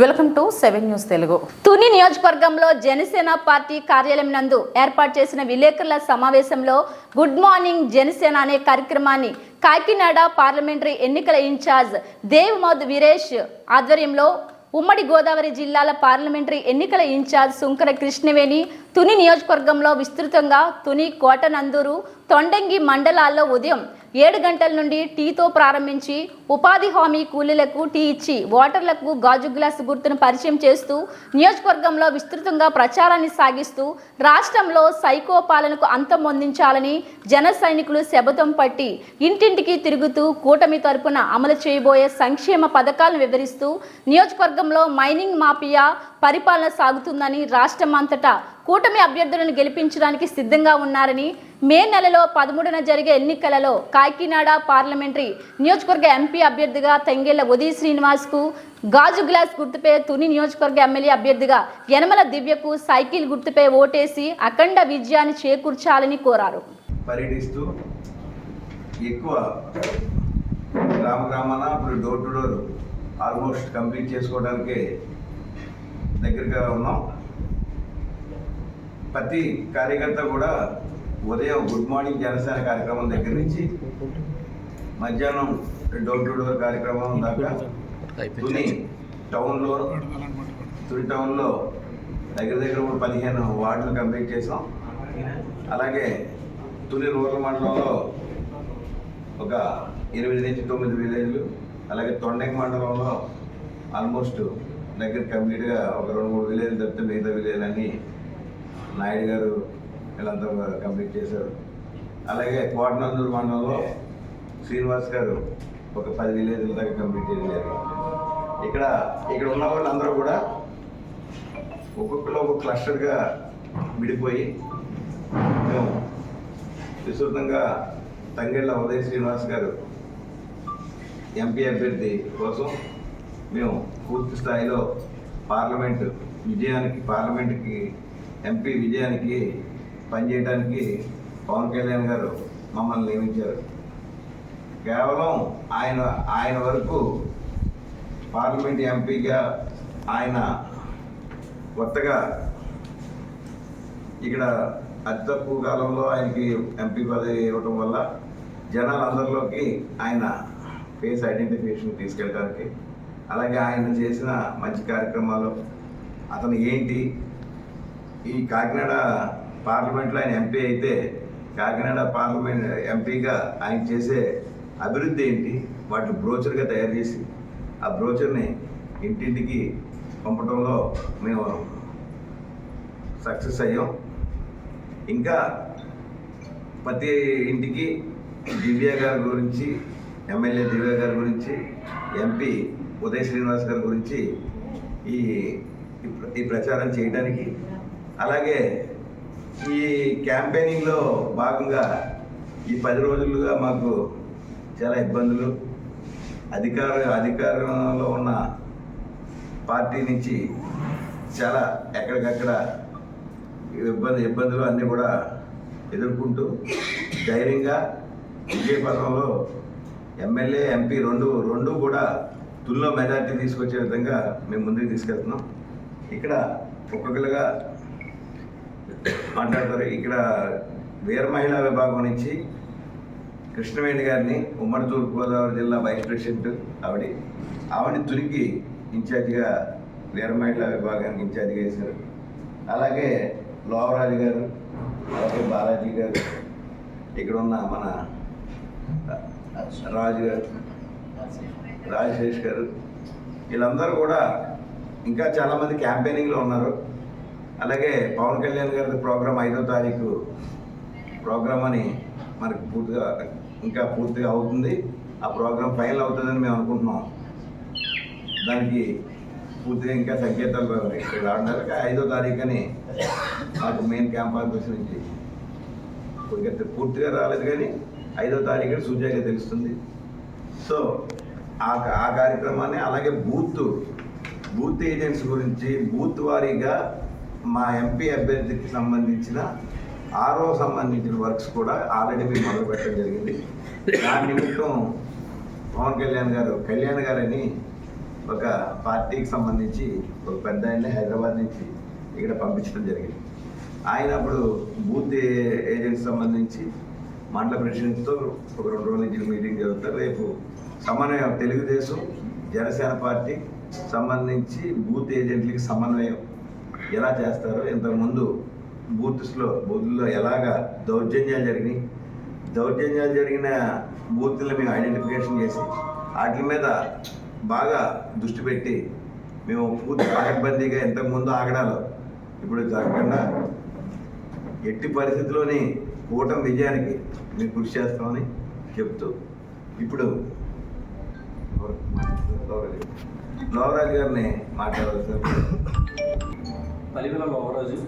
Welcome to seven news Telugu. Tuni నియోజకవర్గంలో Janasena party కార్యాలయం నందు ఏర్పాటు చేసిన విలేకరుల సమావేశంలో గుడ్ మార్నింగ్ జనసేన అనే కార్యక్రమాన్ని కాకినాడ పార్లమెంటరీ ఎన్నికల ఇన్ఛార్జ్ దేవ్ మోద్ వీరేష్ ఆధ్వర్యంలో ఉమ్మడి గోదావరి జిల్లాల పార్లమెంటరీ ఎన్నికల ఇన్ఛార్జ్ సుంకర కృష్ణవేణి తుని నియోజకవర్గంలో విస్తృతంగా తుని కోటనందూరు తొండంగి మండలాల్లో ఉదయం ఏడు గంటల నుండి టీతో ప్రారంభించి ఉపాధి హామీ కూలీలకు టీ ఇచ్చి ఓటర్లకు గాజు గ్లాసు గుర్తును పరిచయం చేస్తూ నియోజకవర్గంలో విస్తృతంగా ప్రచారాన్ని సాగిస్తూ రాష్ట్రంలో సైకో పాలనకు అంతం పొందించాలని జన సైనికులు శబదం పట్టి ఇంటింటికి తిరుగుతూ కూటమి తరపున అమలు చేయబోయే సంక్షేమ పథకాలను వివరిస్తూ నియోజకవర్గంలో మైనింగ్ మాఫియా పరిపాలన సాగుతుందని రాష్ట్రం అంతటా కూటమి అభ్యర్థులను గెలిపించడానికి సిద్ధంగా ఉన్నారని మే నెలలో పదమూడున జరిగే ఎన్నికలలో కాకినాడ పార్లమెంటరీ నియోజకవర్గ ఎంపీ అభ్యర్థిగా తెంగేళ్ళ ఉదయ్ శ్రీనివాస్కు గాజు గ్లాస్ గుర్తుపై తుని నియోజకవర్గ ఎమ్మెల్యే అభ్యర్థిగా యనమల దివ్యకు సైకిల్ గుర్తుపై ఓటేసి అఖండ విజయాన్ని చేకూర్చాలని కోరారు. పర్యటిస్తూ ఎక్కువ గ్రామ గ్రామాన ఇప్పుడు door to door almost complete చేసుకోవడానికి దగ్గరగా ఉన్నాం. ప్రతి కార్యకర్త కూడా ఉదయం గుడ్ మార్నింగ్ జనసేన కార్యక్రమం దగ్గర నుంచి మధ్యాహ్నం డోర్ టు డోర్ కార్యక్రమం దాకా తుని టౌన్లో తుని టౌన్లో దగ్గర దగ్గర కూడా పదిహేను వార్డులు కంప్లీట్ చేసాం. అలాగే తుని రూరల్ మండలంలో ఒక ఎనిమిది నుంచి తొమ్మిది విలేజ్లు అలాగే తొండెక్ మండలంలో ఆల్మోస్ట్ దగ్గర కంప్లీట్గా ఒక రెండు మూడు విలేజ్లు తప్పితే మిగతా విలేజ్లన్నీ నాయుడు గారు వీళ్ళంతా కంప్లీట్ చేశారు. అలాగే కోటనందూరు మండలంలో శ్రీనివాస్ గారు ఒక పది విలేజ్ల దాకా కంప్లీట్ చేయడం ఇక్కడ ఇక్కడ ఉన్న వాళ్ళందరూ కూడా ఒక్కొక్కరు ఒక క్లస్టర్గా విడిపోయి మేము విస్తృతంగా తంగెళ్ళ ఉదయ శ్రీనివాస్ గారు ఎంపీ అభ్యర్థి కోసం మేము పూర్తి స్థాయిలో పార్లమెంట్ విజయానికి పార్లమెంట్కి ఎంపీ విజయానికి పనిచేయడానికి పవన్ కళ్యాణ్ గారు మమ్మల్ని నియమించారు. కేవలం ఆయన ఆయన వరకు పార్లమెంట్ ఎంపీగా ఆయన కొత్తగా ఇక్కడ అతి తక్కువ కాలంలో ఆయనకి ఎంపీ పదవి ఇవ్వటం వల్ల జనాలందరిలోకి ఆయన ఫేస్ ఐడెంటిఫికేషన్ తీసుకెళ్ళడానికి అలాగే ఆయన చేసిన మంచి కార్యక్రమాలు అతను ఏంటి ఈ కాకినాడ పార్లమెంట్లో ఆయన ఎంపీ అయితే కాకినాడ పార్లమెంట్ ఎంపీగా ఆయన చేసే అభివృద్ధి ఏంటి? వాటిని బ్రోచర్గా తయారు చేసి ఆ బ్రోచర్ని ఇంటింటికి పంపడంలో మేము సక్సెస్ అయ్యాం. ఇంకా ప్రతి ఇంటికి దివ్య గారి గురించి ఎమ్మెల్యే దివ్య గారి గురించి ఎంపీ ఉదయ్ శ్రీనివాస్ గారి గురించి ఈ ఈ ఈ ప్రచారం చేయడానికి అలాగే ఈ క్యాంపెయినింగ్లో భాగంగా ఈ పది రోజులుగా మాకు చాలా ఇబ్బందులు. అధికార అధికారంలో ఉన్న పార్టీ నుంచి చాలా ఎక్కడికక్కడ ఇబ్బంది ఇబ్బందులు అన్నీ కూడా ఎదుర్కొంటూ ధైర్యంగా విజయపథంలో ఎమ్మెల్యే ఎంపీ రెండు రెండు కూడా తుల్లో మెజార్టీ తీసుకొచ్చే విధంగా మేము ముందుకు తీసుకెళ్తున్నాం. ఇక్కడ ఒక్కొక్కరుగా మాట్లాడతారు ఇక్కడ వీర మహిళా విభాగం నుంచి కృష్ణవేణి గారిని ఉమ్మడి తూర్పుగోదావరి జిల్లా వైస్ ప్రెసిడెంట్ ఆవిడ ఆవిడ తురికి ఇన్ఛార్జిగా వీర మహిళా విభాగానికి ఇన్ఛార్జిగా వేశారు అలాగే లోవరాజు గారు అలాగే బాలాజీ గారు ఇక్కడ ఉన్న మన రాజు గారు రాజశేష్ గారు వీళ్ళందరూ కూడా ఇంకా చాలామంది క్యాంపెయినింగ్లో ఉన్నారు. అలాగే పవన్ కళ్యాణ్ గారి ప్రోగ్రాం ఐదో తారీఖు ప్రోగ్రామ్ అని మనకి పూర్తిగా ఇంకా పూర్తిగా అవుతుంది. ఆ ప్రోగ్రాం ఫైనల్ అవుతుందని మేము అనుకుంటున్నాం. దానికి పూర్తిగా ఇంకా సంకేతాలు ఇక్కడ రావడానికి ఐదో తారీఖు అని మాకు మెయిన్ క్యాంప్ ఆఫీస్ నుంచి పూర్తిగా రాలేదు కానీ ఐదో తారీఖు సూచనగా తెలుస్తుంది. సో ఆ ఆ కార్యక్రమాన్ని అలాగే బూత్ బూత్ ఏజెంట్స్ గురించి బూత్ వారీగా మా ఎంపీ అభ్యర్థికి సంబంధించిన ఆరో సంబంధించిన వర్క్స్ కూడా ఆల్రెడీ మేము మొదలు పెట్టడం జరిగింది. దాని నిమిత్తం పవన్ కళ్యాణ్ గారు కళ్యాణ్ గారని ఒక పార్టీకి సంబంధించి ఒక పెద్ద ఆయన హైదరాబాద్ నుంచి ఇక్కడ పంపించడం జరిగింది. ఆయన అప్పుడు బూత్ ఏజెంట్ సంబంధించి మండల ప్రెసిడెంట్తో ఒక రెండు రోజుల నుంచి మీటింగ్ జరుగుతారు రేపు సమన్వయం తెలుగుదేశం జనసేన పార్టీ సంబంధించి బూత్ ఏజెంట్లకి సమన్వయం ఎలా చేస్తారో ఇంతకుముందు బూత్స్లో బూత్లో ఎలాగ దౌర్జన్యాలు జరిగినాయి? దౌర్జన్యాలు జరిగిన బూత్లను మేము ఐడెంటిఫికేషన్ చేసి వాటి మీద బాగా దృష్టి పెట్టి మేము పూర్తి పకడ్బందీగా ఇంతకుముందు ఆగడాలో. ఇప్పుడు జరగకుండా ఎట్టి పరిస్థితిలోని కూటమి విజయానికి మేము కృషి చేస్తామని చెప్తూ ఇప్పుడు లోవరాజు గారిని మాట్లాడాలి సార్. పలివెల లోవరాజు